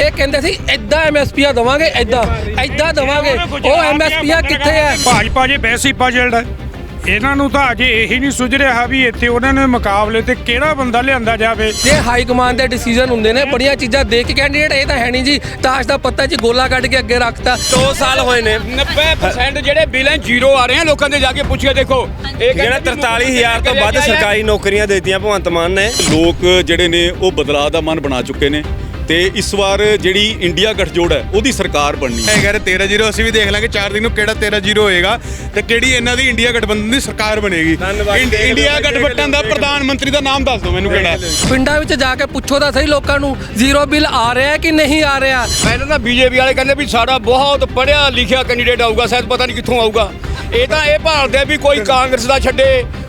ਇਹ ਕਹਿੰਦੇ ਸੀ ਐਦਾਂ ਐਮਐਸਪੀਆਂ ਦਵਾਂਗੇ ਐਦਾਂ ਐਦਾਂ ਦਵਾਂਗੇ। ਉਹ ਐਮਐਸਪੀਆਂ ਕਿੱਥੇ ਐ ਭਾਜਪਾ ਜੇ ਪਜਲਡ ਹੈ। ਇਹਨਾਂ ਨੂੰ ਤਾਂ ਅਜੇ ਇਹੀ ਨਹੀਂ ਸੁਝ ਰਿਹਾ ਵੀ ਇੱਥੇ ਉਹਨਾਂ ਨੇ ਮੁਕਾਬਲੇ ਤੇ ਕਿਹੜਾ ਬੰਦਾ ਲਿਆਂਦਾ ਜਾਵੇ। ਜੇ ਹਾਈ ਕਮਾਂਡ ਦੇ ਡਿਸੀਜਨ ਹੁੰਦੇ ਨੇ ਬੜੀਆਂ ਚੀਜ਼ਾਂ ਦੇਖ ਕੇ ਕੈਂਡੀਡੇਟ ਇਹ ਤਾਂ ਹੈ ਨਹੀਂ ਜੀ ਤਾਸ਼ ਦਾ ਪੱਤਾ ਜੀ ਗੋਲਾ ਕੱਢ ਕੇ ਅੱਗੇ ਰੱਖਤਾ। 2 ਸਾਲ ਹੋਏ ਨੇ। 90% ਜਿਹੜੇ ਬਿੱਲ ਹੈ ਜ਼ੀਰੋ ਆ ਰਹੇ ਆ ਲੋਕਾਂ ਦੇ ਜਾ ਕੇ ਪੁੱਛਿਆ ਦੇਖੋ। ਇਹ ਜਿਹੜਾ 43000 ਤੋਂ ਵੱਧ ਸਰਕਾਰੀ ਨੌਕਰੀਆਂ ਦੇਤੀਆਂ ਭਗਵੰਤ ਮਾਨ ਨੇ। ਲੋਕ ਜਿਹੜੇ ਨੇ ਉਹ ਬਦਲਾਅ ਦਾ ਮਨ ਬਣਾ ਚੁੱਕੇ ਨੇ। ਤੇ ਇਸ ਵਾਰ ਜਿਹੜੀ ਇੰਡੀਆ ਗੱਠਜੋੜ ਹੈ ਉਹਦੀ ਸਰਕਾਰ ਬਣਨੀ ਹੈ। ਕਹਿੰਦੇ 13 ਜ਼ੀਰੋ ਅਸੀਂ ਵੀ ਦੇਖ ਲਾਂਗੇ 4 ਦਿਨ ਨੂੰ ਕਿਹੜਾ 13 ਜ਼ੀਰੋ ਹੋਏਗਾ ਤੇ ਕਿਹੜੀ ਇਹਨਾਂ ਦੀ ਇੰਡੀਆ ਗਠਬੰਧਨ ਦੀ ਸਰਕਾਰ ਬਣੇਗੀ। ਇੰਡੀਆ ਗਠਬੰਧਨ ਦਾ ਪ੍ਰਧਾਨ ਮੰਤਰੀ ਦਾ ਨਾਮ ਦੱਸ ਦਿਓ ਮੈਨੂੰ ਕਿਹੜਾ। ਪਿੰਡਾਂ ਵਿੱਚ ਜਾ ਕੇ ਪੁੱਛੋ ਤਾਂ ਸਹੀ ਲੋਕਾਂ ਨੂੰ ਜ਼ੀਰੋ ਬਿੱਲ ਆ ਰਿਹਾ ਕਿ ਨਹੀਂ ਆ ਰਿਹਾ? ਪਹਿਲਾਂ ਤਾਂ ਬੀਜੇਪੀ ਵਾਲੇ ਕਹਿੰਦੇ ਵੀ ਸਾਡਾ ਬਹੁਤ ਪੜ੍ਹਿਆ ਲਿਖਿਆ ਕੈਂਡੀਡੇਟ ਆਊਗਾ ਸ਼ਾਇਦ ਪਤਾ ਨਹੀਂ ਕਿੱਥੋਂ ਆਊਗਾ। ਇਹ ਤਾਂ ਇਹ ਭਾਲਦੇ ਆ ਵੀ ਕੋਈ ਕਾਂਗਰਸ ਦਾ ਛੱਡੇ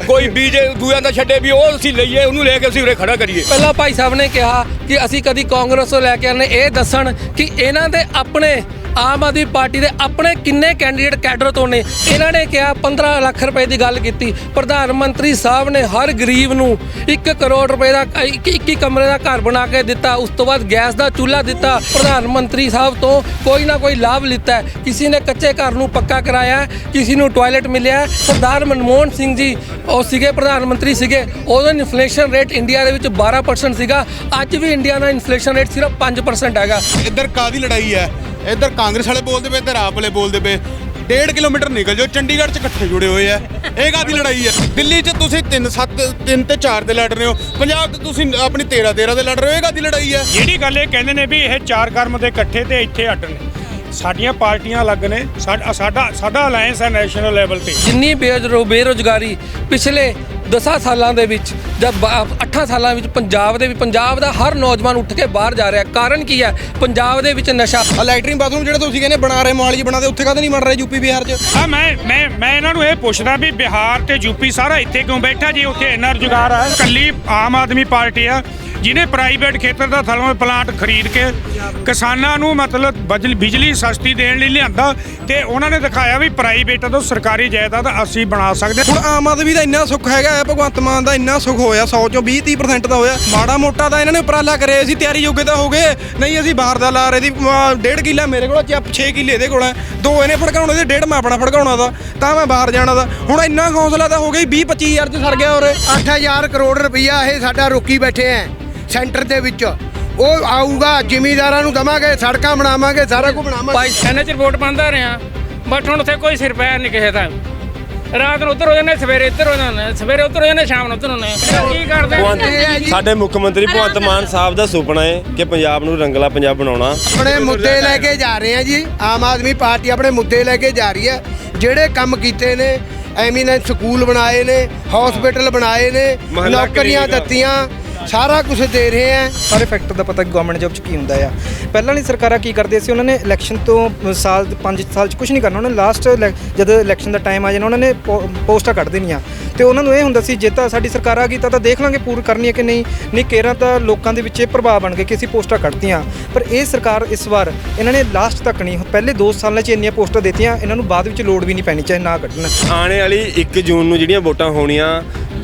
ਕੋਈ ਬੀਜੇ ਦੂਆਂ ਦਾ ਛੱਡੇ ਵੀ ਉਹ ਅਸੀਂ ਲਈਏ, ਉਹਨੂੰ ਲੈ ਕੇ ਅਸੀਂ ਉਰੇ ਖੜਾ ਕਰੀਏ। ਪਹਿਲਾਂ ਭਾਈ ਸਾਹਿਬ ਨੇ ਕਿਹਾ ਕਿ ਅਸੀਂ ਕਦੀ ਕਾਂਗਰਸ ਤੋਂ ਲੈ ਕੇ ਆਨੇ ਇਹ ਦੱਸਣ ਕਿ ਇਹਨਾਂ ਦੇ ਆਪਣੇ ਆਮ ਆਦਮੀ ਪਾਰਟੀ ਦੇ ਆਪਣੇ ਕਿੰਨੇ ਕੈਂਡੀਡੇਟ ਕੈਡਰ ਤੋਂ ਨੇ? ਇਹਨਾਂ ਨੇ ਕਿਹਾ 15 ਲੱਖ ਰੁਪਏ ਦੀ ਗੱਲ ਕੀਤੀ। ਪ੍ਰਧਾਨ ਮੰਤਰੀ ਸਾਹਿਬ ਨੇ ਹਰ ਗਰੀਬ ਨੂੰ 1 ਕਰੋੜ ਰੁਪਏ ਦਾ 21 ਕਮਰੇ ਦਾ ਘਰ ਬਣਾ ਕੇ ਦਿੱਤਾ। ਉਸ ਤੋਂ ਬਾਅਦ ਗੈਸ ਦਾ ਚੁੱਲ੍ਹਾ ਦਿੱਤਾ। ਪ੍ਰਧਾਨ ਮੰਤਰੀ ਸਾਹਿਬ ਤੋਂ ਕੋਈ ਨਾ ਕੋਈ ਲਾਭ ਲਿੱਤਾ ਕਿਸੇ ਨੇ ਕੱਚੇ ਘਰ ਨੂੰ ਪੱਕਾ ਕਰਾਇਆ ਕਿਸੇ ਨੂੰ ਟਾਇਲਟ ਮਿਲਿਆ ਸਰਦਾਰ ਮਨਮੋਹਨ ਸਿੰਘ ਜੀ, ਉਹ ਸੀਗੇ, ਪ੍ਰਧਾਨ ਮੰਤਰੀ ਸੀਗੇ। ਉਦੋਂ ਇਨਫਲੇਸ਼ਨ ਰੇਟ ਇੰਡੀਆ ਦੇ ਵਿੱਚ 12% ਸੀਗਾ। ਅੱਜ ਵੀ ਇੰਡੀਆ ਦਾ ਇਨਫਲੇਸ਼ਨ ਰੇਟ ਸਿਰਫ 5% ਹੈਗਾ। ਇੱਧਰ ਕਾਦੀ ਲੜਾਈ ਹੈ? ਇੱਧਰ ਕਾਂਗਰਸ ਵਾਲੇ ਬੋਲਦੇ ਪਏ, ਇੱਧਰ ਆਪ ਵਾਲੇ ਬੋਲਦੇ ਪਏ। ਡੇਢ ਕਿਲੋਮੀਟਰ ਨਿਕਲ ਜਾਓ, ਚੰਡੀਗੜ੍ਹ 'ਚ ਇਕੱਠੇ ਜੁੜੇ ਹੋਏ ਆ। ਇਹ ਕਾਦੀ ਲੜਾਈ ਹੈ ਦਿੱਲੀ 'ਚ ਤੁਸੀਂ 3 7 3 ਤੇ 4 ਦੇ ਲੜ ਰਹੇ ਹੋ। ਪੰਜਾਬ 'ਚ ਤੁਸੀਂ ਆਪਣੀ 13 13 ਦੇ ਲੜ ਰਹੇ ਹੋ, ਇਹ ਕਾਦੀ ਲੜਾਈ ਹੈ ਜਿਹੜੀ ਗੱਲ ਇਹ ਕਹਿੰਦੇ ਨੇ ਵੀ ਇਹ ਚਾਰ ਕਰਮ ਦੇ ਇਕੱਠੇ ਤੇ ਇੱਥੇ ਅੱਡ ਨੇ। ਸਾਡੀਆਂ ਪਾਰਟੀਆਂ ਅਲੱਗ ਨੇ ਸਾਡਾ ਸਾਡਾ ਸਾਡਾ ਅਲਾਈਅੰਸ ਹੈ ਨੈਸ਼ਨਲ ਲੈਵਲ ਤੇ। ਜਿੰਨੀ ਬੇਰੁ- ਬੇਰੁਜ਼ਗਾਰੀ ਪਿਛਲੇ 10 ਸਾਲਾਂ ਦੇ ਵਿੱਚ ਜਦ 8 ਸਾਲਾਂ ਵਿੱਚ ਪੰਜਾਬ ਦੇ ਵੀ ਪੰਜਾਬ ਦਾ ਹਰ ਨੌਜਵਾਨ ਉੱਠ ਕੇ ਬਾਹਰ ਜਾ ਰਿਹਾ। ਕਾਰਨ ਕੀ ਹੈ? ਪੰਜਾਬ ਦੇ ਵਿੱਚ ਨਸ਼ਾ। ਲੈਟਰਿੰਗ ਬਾਥਰੂਮ ਜਿਹੜੇ ਤੁਸੀਂ ਕਹਿੰਦੇ ਬਣਾ ਰਹੇ ਮੋਹਾਲੀ 'ਚ ਬਣਾ ਦੇ ਉੱਥੇ ਕਾਹਦੇ ਨਹੀਂ ਬਣ ਰਹੇ ਯੂਪੀ ਬਿਹਾਰ 'ਚ? ਆ ਮੈਂ ਮੈਂ ਮੈਂ ਇਹਨਾਂ ਨੂੰ ਇਹ ਪੁੱਛਦਾ ਵੀ ਬਿਹਾਰ ਤੇ ਯੂਪੀ ਸਾਰਾ ਇੱਥੇ ਕਿਉਂ ਬੈਠਾ ਜੀ? ਉੱਥੇ ਇੰਨਾ ਰੁਜ਼ਗਾਰ ਆ ਕੱਲੀ ਆਮ ਆਦਮੀ ਪਾਰਟੀ ਆ। ਜਿਹਨੇ ਪ੍ਰਾਈਵੇਟ ਖੇਤਰ ਦਾ ਥਰਮਲ ਪਲਾਂਟ ਖਰੀਦ ਕੇ ਕਿਸਾਨਾਂ ਨੂੰ ਮਤਲਬ ਬਜਲ- ਬਿਜਲੀ ਸਸਤੀ ਦੇਣ ਲਈ ਲਿਆਂਦਾ ਤੇ ਉਹਨਾਂ ਨੇ ਦਿਖਾਇਆ ਵੀ ਪ੍ਰਾਈਵੇਟ ਤੋਂ ਸਰਕਾਰੀ ਜਾਇਦਾਦ ਅਸੀਂ ਬਣਾ ਸਕਦੇ। ਹੁਣ ਆਮ ਆਦਮੀ ਦਾ ਇੰਨਾ ਸੁੱਖ ਹੈਗਾ ਹੈ ਭਗਵੰਤ ਮਾਨ ਦਾ ਇੰਨਾ ਸੁੱਖ ਹੋਇਆ 100 ਚੋਂ 20 30% ਦਾ ਹੋਇਆ। ਮਾੜਾ ਮੋਟਾ ਤਾਂ ਇਹਨਾਂ ਨੇ ਉਪਰਾਲਾ ਕਰੇ ਅਸੀਂ ਤਿਆਰੀ ਯੋਗੇ ਤਾਂ ਹੋ ਗਏ। ਨਹੀਂ ਅਸੀਂ ਬਾਹਰ ਦਾ ਲਾ ਰਹੇ ਦੀ ਡੇਢ ਕਿੱਲਾ ਮੇਰੇ ਕੋਲ ਚ 6 ਕਿੱਲੇ ਇਹਦੇ ਕੋਲ ਹੈ ਦੋ ਇਹਨੇ ਫੜਕਾਉਣੇ ਤੇ ਡੇਢ ਮੈਂ ਆਪਣਾ ਫੜਕਾਉਣਾ ਦਾ ਤਾਂ ਮੈਂ ਬਾਹਰ ਜਾਣਾ ਦਾ। ਹੁਣ ਇੰਨਾ ਹੌਸਲਾ ਤਾਂ ਹੋ ਗਈ 20 25000 ਚ ਸਰ ਗਿਆ ਉਰੇ। 8000 ਕਰੋੜ ਰੁਪਈਆ ਇਹ ਸਾਡਾ ਰੋਕੀ ਬੈਠੇ ਐ। ਸੈਂਟਰ ਦੇ ਵਿੱਚ। ਉਹ ਆਊਗਾ ਜ਼ਿਮੀਦਾਰਾਂ ਨੂੰ ਦਵਾਂਗੇ ਸੜਕਾਂ ਬਣਾਵਾਂਗੇ ਸਾਰਾ ਕੁਝ ਬਣਾਵਾਂਗੇ। ਭਾਈ ਐਨਐਚ ਰਿਪੋਰਟ ਪਾਉਂਦਾ ਰਿਹਾ। ਬਟ ਹੁਣ ਉੱਥੇ ਕੋਈ ਸਿਰ ਪੈਰ ਨਹੀਂ ਕਿਸੇ ਦਾ। ਰਾਤ ਨੂੰ ਉੱਧਰ ਹੋ ਜਾਂਦੇ ਸਵੇਰੇ ਇੱਧਰ ਹੋ ਜਾਂਦੇ ਸਵੇਰੇ ਉੱਧਰ ਹੋ ਜਾਂਦੇ ਸ਼ਾਮ ਨੂੰ ਉੱਧਰ ਹੁੰਦੇ ਕੀ ਕਰਦੇ? ਭਗਵੰਤ ਸਾਡੇ ਮੁੱਖ ਮੰਤਰੀ ਭਗਵੰਤ ਮਾਨ ਸਾਹਿਬ। ਦਾ ਸੁਪਨਾ ਹੈ ਕਿ ਪੰਜਾਬ ਨੂੰ ਰੰਗਲਾ ਪੰਜਾਬ ਬਣਾਉਣਾ। ਆਪਣੇ ਮੁੱਦੇ ਲੈ ਕੇ ਜਾ ਰਹੇ ਆ ਜੀ। ਆਮ ਆਦਮੀ ਪਾਰਟੀ ਆਪਣੇ ਮੁੱਦੇ ਲੈ ਕੇ ਜਾ ਰਹੀ ਹੈ। ਜਿਹੜੇ ਕੰਮ ਕੀਤੇ ਨੇ ਐਮੀਨੈਂਸ ਸਕੂਲ ਬਣਾਏ ਨੇ ਹਸਪੀਟਲ ਬਣਾਏ ਨੇ ਨੌਕਰੀਆਂ। ਦਿੱਤੀਆਂ। ਸਾਰਾ ਕੁਝ ਦੇ ਰਹੇ ਆ, ਸਾਰੇ ਫੈਕਟਰ ਦਾ ਪਤਾ ਗਵਰਨਮੈਂਟ ਜੌਬ ਚ ਕੀ ਹੁੰਦਾ ਆ। ਪਹਿਲਾਂ ਵਾਲੀ ਸਰਕਾਰਾਂ ਕੀ ਕਰਦੀਆਂ ਸੀ, ਉਹਨਾਂ ਨੇ ਇਲੈਕਸ਼ਨ ਤੋਂ ਸਾਲ 5 ਸਾਲ ਚ ਕੁਝ ਨਹੀਂ ਕਰਨਾ, ਉਹਨਾਂ ਨੇ ਲਾਸਟ ਜਦ ਇਲੈਕਸ਼ਨ ਦਾ ਟਾਈਮ ਆ ਜਾਣਾ, ਉਹਨਾਂ ਨੇ ਪੋ- ਪੋਸਟਾਂ ਕੱਢ ਦੇਣੀਆਂ। ਤੇ ਉਹਨਾਂ ਨੂੰ ਇਹ ਹੁੰਦਾ ਸੀ, ਜੇ ਤਾਂ ਸਾਡੀ ਸਰਕਾਰ ਆ ਗਈ, ਤਾਂ ਤਾਂ ਦੇਖ ਲਾਂਗੇ ਪੂਰ ਕਰਨੀ ਹੈ ਕਿ ਨਹੀਂ। ਨਹੀਂ ਕੇਰਾਂ ਤਾਂ ਲੋਕਾਂ ਦੇ ਵਿੱਚ ਇਹ ਪ੍ਰਭਾਵ ਬਣ ਗਿਆ ਕਿ ਅਸੀਂ ਪੋਸਟਾਂ ਕੱਢਤੀਆਂ। ਪਰ ਇਹ ਸਰਕਾਰ ਇਸ ਵਾਰ, ਇਹਨਾਂ ਨੇ ਲਾਸਟ ਤੱਕ ਨਹੀਂ, ਪਹਿਲੇ 2 ਸਾਲਾਂ 'ਚ ਇੰਨੀਆਂ ਪੋਸਟਾਂ ਦਿੱਤੀਆਂ, ਇਹਨਾਂ ਨੂੰ ਬਾਅਦ ਵਿੱਚ ਲੋੜ ਵੀ ਨਹੀਂ ਪੈਣੀ, ਚਾਹੇ ਨਾ ਕੱਢਣ। ਆਉਣੇ ਵਾਲੀ 1 ਜੂਨ ਨੂੰ ਜਿਹੜੀਆਂ ਵੋਟਾਂ ਹੋਣੀਆਂ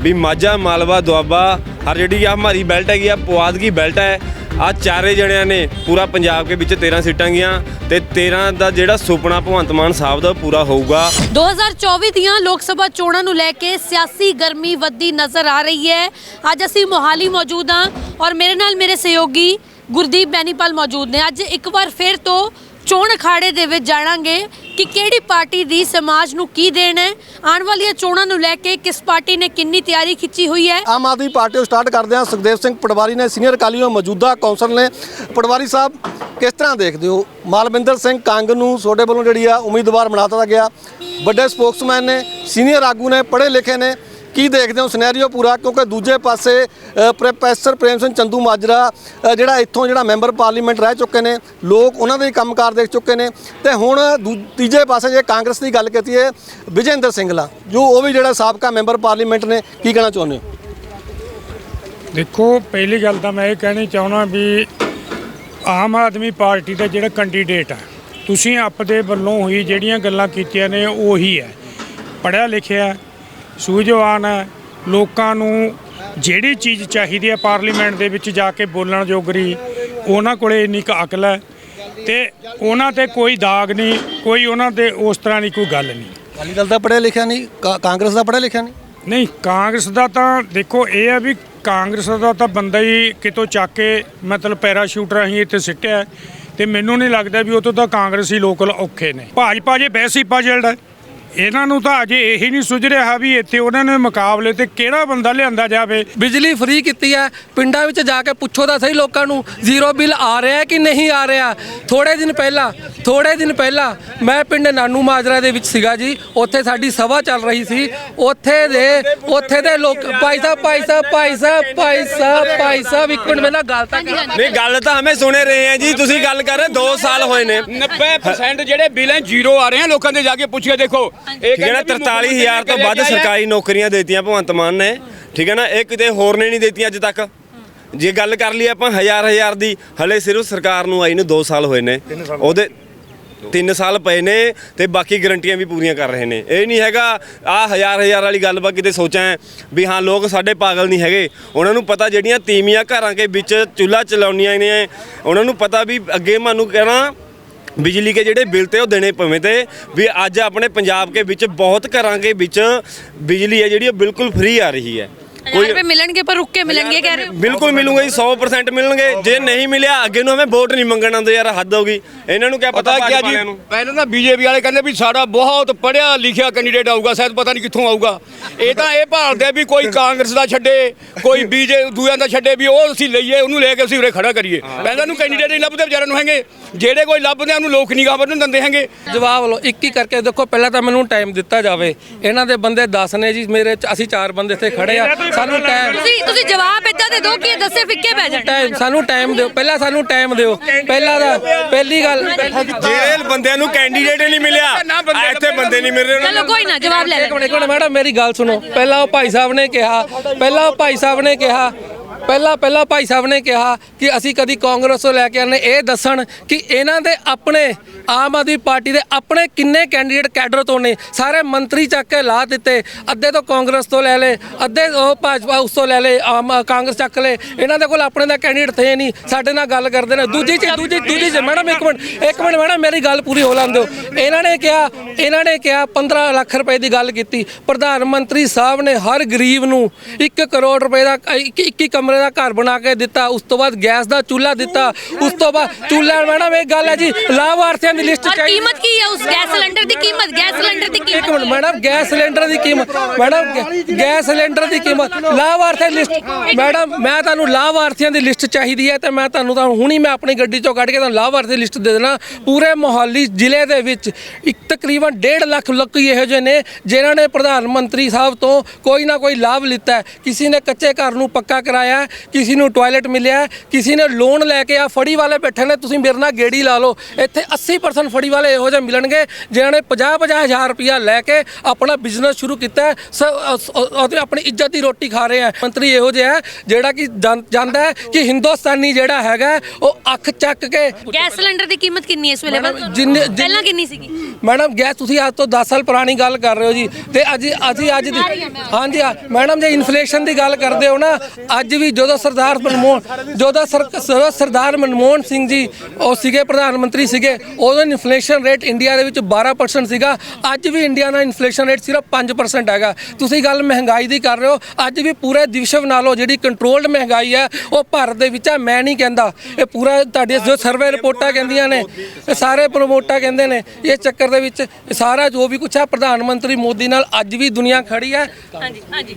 ਵੀ ਮਾਝਾ, ਮਾਲਵਾ, ਦੁਆਬਾ, ਹਰ ਜਿਹੜੀ ਆ ਹਮਾਰੀ ਬੈਲਟ ਹੈਗੀ ਆ, ਪੁਆਧਗੀ ਬੈਲਟ ਹੈ। ਆ ਚਾਰੇ ਜਣਿਆਂ ਨੇ ਪੂਰਾ ਪੰਜਾਬ ਦੇ ਵਿੱਚ 13 ਸੀਟਾਂ ਗਈਆਂ ਤੇ 13 ਦਾ ਜਿਹੜਾ ਸੁਪਨਾ ਭਗਵੰਤ ਮਾਨ ਸਾਹਿਬ ਦਾ ਪੂਰਾ ਹੋਊਗਾ। 2024 ਦੀਆਂ ਲੋਕ ਸਭਾ ਚੋਣਾਂ ਨੂੰ ਲੈ ਕੇ ਸਿਆਸੀ ਗਰਮੀ ਵੱਧਦੀ ਨਜ਼ਰ ਆ ਰਹੀ ਹੈ। ਅੱਜ ਅਸੀਂ ਮੋਹਾਲੀ ਮੌਜੂਦ ਹਾਂ ਔਰ ਮੇਰੇ ਨਾਲ ਮੇਰੇ ਸਹਿਯੋਗੀ ਗੁਰਦੀਪ ਬੈਨੀਪਾਲ ਮੌਜੂਦ ਨੇ। ਅੱਜ ਇੱਕ ਵਾਰ ਫਿਰ ਤੋਂ ਚੋਣ ਅਖਾੜੇ ਦੇ ਵਿੱਚ ਜਾਣਾਂਗੇ ਕਿ ਕਿਹੜੀ ਪਾਰਟੀ ਦੀ ਸਮਾਜ ਨੂੰ ਕੀ ਦੇਣ ਹੈ। ਆਉਣ ਵਾਲੀਆਂ ਚੋਣਾਂ ਨੂੰ ਲੈ ਕੇ ਕਿਸ ਪਾਰਟੀ ਨੇ ਕਿੰਨੀ ਤਿਆਰੀ ਖਿੱਚੀ ਹੋਈ ਹੈ। ਆਮ ਆਦਮੀ ਪਾਰਟੀ ਤੋਂ ਸਟਾਰਟ ਕਰਦੇ ਹਾਂ। ਸੁਖਦੇਵ ਸਿੰਘ ਪਟਵਾਰੀ ਨੇ, ਸੀਨੀਅਰ ਅਕਾਲੀ ਦਲ ਮੌਜੂਦਾ ਕੌਂਸਲ ਨੇ। ਪਟਵਾਰੀ ਸਾਹਿਬ, ਕਿਸ ਤਰ੍ਹਾਂ ਦੇਖਦੇ ਹੋ? ਮਾਲਵਿੰਦਰ ਸਿੰਘ ਕੰਗ ਨੂੰ ਤੁਹਾਡੇ ਵੱਲੋਂ ਜਿਹੜੀ ਆ ਉਮੀਦਵਾਰ ਬਣਾ ਦਿੱਤਾ ਗਿਆ। ਵੱਡੇ ਸਪੋਕਸਮੈਨ ਨੇ, ਸੀਨੀਅਰ ਆਗੂ ਨੇ, ਪੜ੍ਹੇ ਲਿਖੇ ਨੇ। ਕੀ ਦੇਖਦੇ ਹੋ ਸਿਨੈਰੀਓ ਪੂਰਾ? ਕਿਉਂਕਿ ਦੂਜੇ ਪਾਸੇ ਪ੍ਰੋਫੈਸਰ ਪ੍ਰੇਮ ਸਿੰਘ ਚੰਦੂ ਮਾਜਰਾ ਜਿਹੜਾ ਇੱਥੋਂ ਜਿਹੜਾ ਮੈਂਬਰ ਪਾਰਲੀਮੈਂਟ ਰਹਿ ਚੁੱਕੇ ਨੇ, ਲੋਕ ਉਹਨਾਂ ਦੇ ਹੀ ਕੰਮਕਾਰ ਦੇਖ ਚੁੱਕੇ ਨੇ। ਤੇ ਹੁਣ ਦੂ- ਤੀਜੇ ਪਾਸੇ ਜੇ ਕਾਂਗਰਸ ਦੀ ਗੱਲ ਕੀਤੀ ਹੈ ਵਿਜੇਂਦਰ ਸਿੰਘਲਾ ਜੋ ਉਹ ਵੀ ਜਿਹੜਾ ਸਾਬਕਾ ਮੈਂਬਰ ਪਾਰਲੀਮੈਂਟ ਨੇ, ਕੀ ਕਹਿਣਾ ਚਾਹੁੰਦੇ ਹੋ? ਦੇਖੋ, ਪਹਿਲੀ ਗੱਲ ਤਾਂ ਮੈਂ ਇਹ ਕਹਿਣੀ ਚਾਹੁੰਦਾ ਵੀ ਆਮ ਆਦਮੀ ਪਾਰਟੀ ਦਾ ਜਿਹੜਾ ਕੈਂਡੀਡੇਟ ਆ, ਤੁਸੀਂ ਆਪਦੇ ਵੱਲੋਂ ਹੀ ਜਿਹੜੀਆਂ ਗੱਲਾਂ ਕੀਤੀਆਂ ਨੇ, ਉਹੀ ਹੈ। ਪੜਿਆ ਲਿਖਿਆ ਸੂਝਵਾਨ ਹੈ ਲੋਕਾਂ ਨੂੰ ਜਿਹੜੀ ਚੀਜ਼ ਚਾਹੀਦੀ ਹੈ ਪਾਰਲੀਮੈਂਟ ਦੇ ਵਿੱਚ ਜਾ ਕੇ ਬੋਲਣ ਜੋਗਰੀ ਉਹਨਾਂ ਕੋਲੇ ਇੰਨੀ ਕੁ ਅਕਲ ਹੈ ਤੇ ਉਹਨਾਂ ਤੇ ਕੋਈ ਦਾਗ ਨਹੀਂ ਕੋਈ ਉਹਨਾਂ ਤੇ ਉਸ ਤਰ੍ਹਾਂ ਦੀ ਕੋਈ ਗੱਲ ਨਹੀਂ। ਅਕਾਲੀ ਦਲ ਦਾ ਪੜ੍ਹਿਆ ਲਿਖਿਆ ਨਹੀਂ ਕਾ- ਕਾਂਗਰਸ ਦਾ ਪੜ੍ਹਿਆ ਲਿਖਿਆ ਨਹੀਂ? ਨਹੀਂ ਕਾਂਗਰਸ ਦਾ ਤਾਂ ਦੇਖੋ ਇਹ ਹੈ ਵੀ ਕਾਂਗਰਸ ਦਾ ਤਾਂ ਬੰਦਾ ਹੀ ਕਿਤੋਂ ਚੱਕ ਕੇ ਮਤਲਬ ਪੈਰਾਸ਼ੂਟਰ ਅਸੀਂ ਇੱਥੇ ਸਿੱਟਿਆ ਹੈ ਤੇ ਮੈਨੂੰ ਨਹੀਂ ਲੱਗਦਾ ਵੀ ਉਹ ਤੋਂ ਤਾਂ ਕਾਂਗਰਸੀ ਲੋਕਲ ਔਖੇ ਨੇ। ਭਾਜਪਾ ਜੇ ਵੈਸੀ ਪਜਲਡ ਹੈ ਇਹਨਾਂ ਨੂੰ ਤਾਂ ਅਜੇ ਇਹੀ ਨਹੀਂ ਸੁਝ ਰਿਹਾ ਵੀ ਇੱਥੇ ਉਹਨਾਂ ਨੇ ਮੁਕਾਬਲੇ ਤੇ ਕਿਹੜਾ ਬੰਦਾ ਲਿਆਂਦਾ ਜਾਵੇ। ਬਿਜਲੀ ਫ੍ਰੀ ਕੀਤੀ ਹੈ। ਪਿੰਡਾਂ ਵਿੱਚ ਜਾ ਕੇ ਪੁੱਛੋ ਤਾਂ ਸਹੀ ਲੋਕਾਂ ਨੂੰ ਜ਼ੀਰੋ ਬਿੱਲ ਆ ਰਿਹਾ ਹੈ ਕਿ ਨਹੀਂ ਆ ਰਿਹਾ? ਥੋੜੇ ਦਿਨ ਪਹਿਲਾਂ ਥੋੜੇ ਦਿਨ ਪਹਿਲਾਂ ਮੈਂ ਪਿੰਡ ਨਾਨੂ ਮਾਜਰਾ ਦੇ ਵਿੱਚ ਸੀਗਾ ਜੀ। ਉੱਥੇ ਸਾਡੀ ਸਭਾ ਚੱਲ ਰਹੀ ਸੀ। ਉੱਥੇ ਦੇ ਉੱਥੇ ਦੇ ਲੋਕ ਭਾਈ ਸਾਹਿਬ ਭਾਈ ਸਾਹਿਬ ਭਾਈ ਸਾਹਿਬ ਭਾਈ ਸਾਹਿਬ ਭਾਈ ਸਾਹਿਬ ਇੱਕ ਮਿੰਟ ਮੇਰਾ ਗੱਲ ਤਾਂ ਕਰ। ਨਹੀਂ ਗੱਲ ਤਾਂ ਹਮੇ ਸੁਣੇ ਰਹੇ ਆ ਜੀ। ਤੁਸੀਂ ਗੱਲ ਕਰ ਰਹੇ 2 ਸਾਲ ਹੋਏ ਨੇ। 90% ਜਿਹੜੇ ਬਿੱਲ ਹੈ ਜ਼ੀਰੋ ਆ ਰਹੇ ਆ। ਲੋਕਾਂ ਦੇ ਜਾ ਕੇ ਪੁੱਛਿਆ ਦੇਖੋ। ਠੀਕ ਹੈ ਨਾ ਕਹਿੰਦੇ ਵੀ 43000 ਤੋਂ ਵੱਧ ਸਰਕਾਰੀ ਨੌਕਰੀਆਂ ਦੇਤੀਆਂ ਭਗਵੰਤ ਮਾਨ ਨੇ। ਠੀਕ ਹੈ ਨਾ ਇਹ ਕਿਤੇ ਹੋਰ ਨੇ ਨਹੀਂ ਦੇਤੀਆਂ ਅੱਜ ਤੱਕ। ਜੇ ਗੱਲ ਕਰ ਲਈ ਆਪਾਂ ਹਜ਼ਾਰ ਹਜ਼ਾਰ ਦੀ ਹਲੇ ਸਿਰਫ ਸਰਕਾਰ ਨੂੰ ਆਈ ਨੂੰ 2 ਸਾਲ ਹੋਏ ਨੇ। ਉਹਦੇ 3 ਸਾਲ ਪਏ ਨੇ ਤੇ ਬਾਕੀ ਗਰੰਟੀਆਂ ਵੀ ਪੂਰੀਆਂ ਕਰ ਰਹੇ ਨੇ। ਇਹ ਨਹੀਂ ਹੈਗਾ ਆ ਹਜ਼ਾਰ ਹਜ਼ਾਰ ਵਾਲੀ ਗੱਲ ਬਾ ਕਿਤੇ ਸੋਚਾਂ ਵੀ ਹਾਂ ਲੋਕ ਸਾਡੇ ਪਾਗਲ ਨਹੀਂ ਹੈਗੇ। ਉਹਨਾਂ ਨੂੰ ਪਤਾ ਜਿਹੜੀਆਂ ਤੀਵੀਆਂ ਘਰਾਂ ਦੇ ਵਿੱਚ ਚੁੱਲ੍ਹਾ ਚਲਾਉਣੀਆਂ ਨੇ ਉਹਨਾਂ ਨੂੰ ਪਤਾ ਵੀ ਅੱਗੇ ਮਾਨੂੰ ਕਹਿਣਾ ਬਿਜਲੀ ਕੇ ਜਿਹੜੇ ਬਿੱਲ ਤੇ ਉਹ ਦੇਣੇ ਪਵੇਂ ਤੇ ਵੀ ਅੱਜ ਆਪਣੇ ਪੰਜਾਬ ਕੇ ਵਿੱਚ ਬਹੁਤ ਘਰਾਂ ਕੇ ਵਿੱਚ ਬਿਜਲੀ ਹੈ ਜਿਹੜੀ ਉਹ ਬਿਲਕੁਲ ਫ੍ਰੀ ਆ ਰਹੀ ਹੈ। ਕੋਈ ਰੁਪਏ ਮਿਲਣਗੇ ਪਰ ਰੁੱਕ ਕੇ ਮਿਲਣਗੇ ਕਹਿ ਰਹੇ ਹੋ? ਬਿਲਕੁਲ ਮਿਲੂਗਾ ਜੀ 100% ਮਿਲਣਗੇ। ਜੇ ਨਹੀਂ ਮਿਲਿਆ ਅੱਗੇ ਨੂੰ ਹਮੇ ਵੋਟ ਨਹੀਂ ਮੰਗਣ ਆਉਂਦੇ ਯਾਰ ਹੱਦ ਹੋ ਗਈ। ਇਹਨਾਂ ਨੂੰ ਕਿਆ ਪਤਾ ਕੀ ਜੀ? ਪਹਿਲਾਂ ਤਾਂ ਬੀਜੇਪੀ ਵਾਲੇ ਕਹਿੰਦੇ ਵੀ ਸਾਡਾ ਬਹੁਤ ਪੜਿਆ ਲਿਖਿਆ ਕੈਂਡੀਡੇਟ ਆਊਗਾ ਸ਼ਾਇਦ ਪਤਾ ਨਹੀਂ ਕਿੱਥੋਂ ਆਊਗਾ। ਇਹ ਤਾਂ ਇਹ ਭਾਲਦੇ ਵੀ ਕੋਈ ਕਾਂਗਰਸ ਦਾ ਛੱਡੇ ਕੋਈ ਬੀਜੇ ਦੂਆਂ ਦਾ ਛੱਡੇ ਵੀ ਉਹ ਅਸੀਂ ਲਈਏ ਉਹਨੂੰ ਲੈ ਕੇ ਅਸੀਂ ਉਰੇ ਖੜਾ ਕਰੀਏ। ਪਹਿਲਾਂ ਨੂੰ ਕੈਂਡੀਡੇਟ ਨਹੀਂ ਲੱਭਦੇ ਵਿਚਾਰਿਆਂ ਨੂੰ ਹੈਗੇ। ਜਿਹੜੇ ਕੋਈ ਲੱਭਦੇ ਆ ਉਹਨੂੰ ਲੋਕ ਨਹੀਂ ਗਾ ਵਧਣ ਦਿੰਦੇ ਹੈਗੇ। ਜਵਾਬ ਲਓ ਇੱਕ ਹੀ ਕਰਕੇ ਦੇਖੋ ਪਹਿਲਾਂ ਤਾਂ ਮੈਨੂੰ ਟਾਈਮ ਦਿੱਤਾ ਜਾਵੇ। ਇਹਨਾਂ ਦੇ ਬੰਦੇ 10 ਨੇ ਜੀ ਮੇਰੇ ਅਸੀਂ ਚਾਰ ਬੰਦੇ ਇੱਥੇ ਖੜੇ ਆ। ਸਾਨੂੰ ਟਾਈਮ ਤੁਸੀਂ ਤੁਸੀਂ ਜਵਾਬ ਇਦਾਂ ਦੇ ਦਿਓ ਕਿ ਦੱਸੇ ਫਿੱਕੇ ਪੈ ਜਾਣ। ਟਾਈਮ ਸਾਨੂੰ ਟਾਈਮ ਦਿਓ। ਪਹਿਲਾਂ ਸਾਨੂੰ ਟਾਈਮ ਦਿਓ। ਪਹਿਲਾਂ ਦਾ ਪਹਿਲੀ ਗੱਲ ਜਿਹੜੇ ਬੰਦਿਆਂ ਨੂੰ ਕੈਂਡੀਡੇਟ ਨਹੀਂ ਮਿਲਿਆ। ਇੱਥੇ ਬੰਦੇ ਨਹੀਂ ਮਿਲ ਰਹੇ ਚਲੋ ਕੋਈ ਨਾ ਜਵਾਬ ਲੈ ਲੈ ਮਿੰਟ ਇੱਕ ਮਿੰਟ ਮੈਡਮ ਮੇਰੀ ਗੱਲ ਸੁਣੋ। ਪਹਿਲਾਂ ਉਹ ਭਾਈ ਸਾਹਿਬ ਨੇ ਕਿਹਾ ਪਹਿਲਾਂ ਉਹ ਭਾਈ ਸਾਹਿਬ ਨੇ ਕਿਹਾ ਪਹਿਲਾਂ ਪਹਿਲਾਂ ਭਾਈ ਸਾਹਿਬ ਨੇ ਕਿਹਾ ਕਿ ਅਸੀਂ ਕਦੀ ਕਾਂਗਰਸ ਤੋਂ ਲੈ ਕੇ ਆਨੇ ਇਹ ਦੱਸਣ ਕਿ ਇਹਨਾਂ ਦੇ ਆਪਣੇ ਆਮ ਆਦਮੀ ਪਾਰਟੀ ਦੇ ਆਪਣੇ ਕਿੰਨੇ ਕੈਂਡੀਡੇਟ ਕੈਡਰ ਤੋਂ ਨੇ, ਸਾਰੇ ਮੰਤਰੀ ਚੱਕ ਕੇ ਲਾ ਦਿੱਤੇ, ਅੱਧੇ ਤੋਂ ਕਾਂਗਰਸ ਤੋਂ ਲੈ ਲੇ ਅੱਧੇ ਉਹ ਭਾਜਪਾ ਉਸ ਤੋਂ ਲੈ ਲੇ ਆਮ ਕਾਂਗਰਸ ਚੱਕ ਲੇ ਇਹਨਾਂ ਦੇ ਕੋਲ ਆਪਣੇ ਦਾ ਕੈਂਡੀਡੇਟ ਥੇ ਨਹੀਂ, ਸਾਡੇ ਨਾਲ ਗੱਲ ਕਰਦੇ ਨੇ। ਦੂਜੀ ਚੀਜ਼, ਦੂਜੀ ਦੂਜੀ ਚੀਜ਼, ਮੈਡਮ, ਇੱਕ ਮਿੰਟ ਇੱਕ ਮਿੰਟ ਮੈਡਮ, ਮੇਰੀ ਗੱਲ ਪੂਰੀ ਹੋ ਲੈਣ ਦਿਓ। ਇਹਨਾਂ ਨੇ ਕਿਹਾ, ਇਹਨਾਂ ਨੇ ਕਿਹਾ 15 ਲੱਖ ਰੁਪਏ ਦੀ ਗੱਲ ਕੀਤੀ। ਪ੍ਰਧਾਨ ਮੰਤਰੀ ਸਾਹਿਬ ਨੇ ਹਰ ਗਰੀਬ ਨੂੰ 1 ਕਰੋੜ ਰੁਪਏ ਦਾ, ਇੱਕ ਇੱਕ ਕਮਰੇ ਦਾ ਘਰ ਬਣਾ ਕੇ ਦਿੱਤਾ ਉਸ ਤੋਂ ਬਾਅਦ ਗੈਸ ਦਾ ਚੁੱਲ੍ਹਾ ਦਿੱਤਾ ਉਸ ਤੋਂ ਬਾਅਦ ਚੁੱਲ੍ਹਾ ਮੈਡਮ ਇੱਕ ਗੱਲ ਹੈ ਜੀ ਲਾਭਾਰਥੀਆਂ ਦੀ ਲਿਸਟ ਔਰ ਚਾਹੀਦੀ ਕੀਮਤ ਕੀ ਹੈ ਉਸ ਗੈਸ ਸਿਲੰਡਰ ਦੀ ਕੀਮਤ? ਗੈਸ ਸਿਲੰਡਰ ਦੀ ਇੱਕ ਕੀਮਤ? ਮਿੰਟ ਮੈਡਮ ਗੈਸ ਸਿਲੰਡਰ ਦੀ ਕੀਮਤ ਮੈਡਮ ਗੈ- ਗੈਸ ਸਿਲੰਡਰ ਦੀ ਕੀਮਤ ਲਾਭਾਰਥੀਆਂ ਦੀ ਲਿਸਟ ਮੈਡਮ ਮੈਂ ਤੁਹਾਨੂੰ ਲਾਭਾਰਥੀਆਂ ਦੀ ਲਿਸਟ ਚਾਹੀਦੀ ਹੈ ਤੇ ਮੈਂ ਤੁਹਾਨੂੰ ਤਾਂ ਹੁਣੀ ਮੈਂ ਆਪਣੀ ਗੱਡੀ ਚੋਂ ਕੱਢ ਕੇ ਤੁਹਾਨੂੰ ਲਾਭਾਰਥੀ ਦੀ ਲਿਸਟ ਦੇ ਦੇਣਾ। ਪੂਰੇ ਮੋਹਾਲੀ ਜ਼ਿਲ੍ਹੇ ਦੇ ਵਿੱਚ ਇੱਕ ਤਕਰੀਬਨ 1.5 ਲੱਖ ਲੋਕ ਇਹੋ ਜਿਹੇ ਨੇ ਜਿਨ੍ਹਾਂ ਨੇ ਪ੍ਰਧਾਨ ਮੰਤਰੀ ਸਾਹਿਬ ਤੋਂ ਕੋਈ ਨਾ ਕੋਈ ਲਾਭ ਲਿੱਤਾ ਹੈ। ਕਿਸੇ ਨੇ ਕੱਚੇ ਘਰ ਨੂੰ ਪੱਕਾ ਕਰਾਇਆ ਹੈ, ਕਿਸੇ ਨੂੰ ਟਾਇਲਟ ਮਿਲਿਆ ਹੈ, ਕਿਸੇ ਨੇ ਲੋਨ ਲੈ ਕੇ ਆ ਫੜੀ ਵਾਲੇ ਬੈਠੇ ਨੇ ਤੁਸੀਂ ਮੇਰੇ ਨਾਲ ਗੇੜੀ ਲਾ ਲਓ। ਇੱਥੇ 80% ਫੜੀ ਵਾਲੇ ਇਹੋ ਜਿਹੇ ਮਿਲਣਗੇ ਜਿਨ੍ਹਾਂ ਨੇ 50-50 ਹਜ਼ਾਰ ਰੁਪਇਆ ਲੈ ਕੇ ਆਪਣਾ ਬਿਜ਼ਨਸ ਸ਼ੁਰੂ ਕੀਤਾ ਅਤੇ ਆਪਣੀ ਇੱਜ਼ਤ ਦੀ ਰੋਟੀ ਖਾ ਰਹੇ ਆ ਮੰਤਰੀ ਇਹੋ ਜਿਹਾ ਹੈ ਜਿਹੜਾ ਕਿ ਜਾਣ- ਜਾਣਦਾ ਹੈ ਕਿ ਹਿੰਦੁਸਤਾਨੀ ਜਿਹੜਾ ਹੈਗਾ ਉਹ ਅੱਖ ਚੱਕ ਕੇ ਗੈਸ ਸਿਲੰਡਰ ਦੀ ਕੀਮਤ ਕਿੰਨੀ ਹੈ ਇਸ ਵੇਲੇ? ਪਹਿਲਾਂ ਕਿੰਨੀ ਸੀਗੀ? ਮੈਡਮ ਗੈਸ ਤੁਸੀਂ ਅੱਜ ਤੋਂ 10 ਸਾਲ ਪੁਰਾਣੀ ਗੱਲ ਕਰ ਰਹੇ ਹੋ ਜੀ। ਤੇ ਅੱਜ ਅਸੀਂ ਅੱਜ ਦੀ ਹਾਂਜੀ ਮੈਡਮ ਜੇ ਇਨਫਲੇਸ਼ਨ ਦੀ ਗੱਲ ਕਰਦੇ ਹੋ ਨਾ ਅੱਜ ਵੀ ਜਦੋਂ ਸਰਦਾਰ ਮਨਮੋਹਨ ਜਦੋਂ ਸਰਦਾਰ ਮਨਮੋਹਨ ਸਿੰਘ ਜੀ, ਉਹ ਸੀਗੇ ਪ੍ਰਧਾਨ ਮੰਤਰੀ ਸੀਗੇ, ਉਦੋਂ ਇਨਫਲੇਸ਼ਨ ਰੇਟ ਇੰਡੀਆ ਦੇ ਵਿੱਚ 12% ਸੀਗਾ। ਅੱਜ ਵੀ ਇੰਡੀਆ ਦਾ ਇਨਫਲੇਸ਼ਨ ਰੇਟ ਸਿਰਫ 5% ਹੈਗਾ। ਤੁਸੀਂ ਗੱਲ ਮਹਿੰਗਾਈ ਦੀ ਕਰ ਰਹੇ ਹੋ। ਅੱਜ ਵੀ ਪੂਰੇ ਵਿਸ਼ਵ ਨਾਲੋਂ ਜਿਹੜੀ ਕੰਟਰੋਲਡ ਮਹਿੰਗਾਈ ਹੈ, ਉਹ ਭਾਰਤ ਦੇ ਵਿੱਚ ਹੈ। ਮੈਂ ਨਹੀਂ ਕਹਿੰਦਾ। ਇਹ ਪੂਰਾ ਤੁਹਾਡੇ ਜੋ ਸਰਵੇ ਰਿਪੋਰਟਾਂ ਕਹਿੰਦੀਆਂ ਨੇ, ਇਹ ਸਾਰੇ ਪ੍ਰਮੋਟਾ ਕਹਿੰਦੇ ਨੇ, ਇਸ ਚੱਕਰ ਦੇ ਵਿੱਚ ਸਾਰਾ ਜੋ ਵੀ ਕੁਛ ਹੈ, ਪ੍ਰਧਾਨ ਮੰਤਰੀ ਮੋਦੀ ਨਾਲ ਅੱਜ ਵੀ ਦੁਨੀਆ ਖੜੀ ਹੈ। ਹਾਂਜੀ ਹਾਂਜੀ।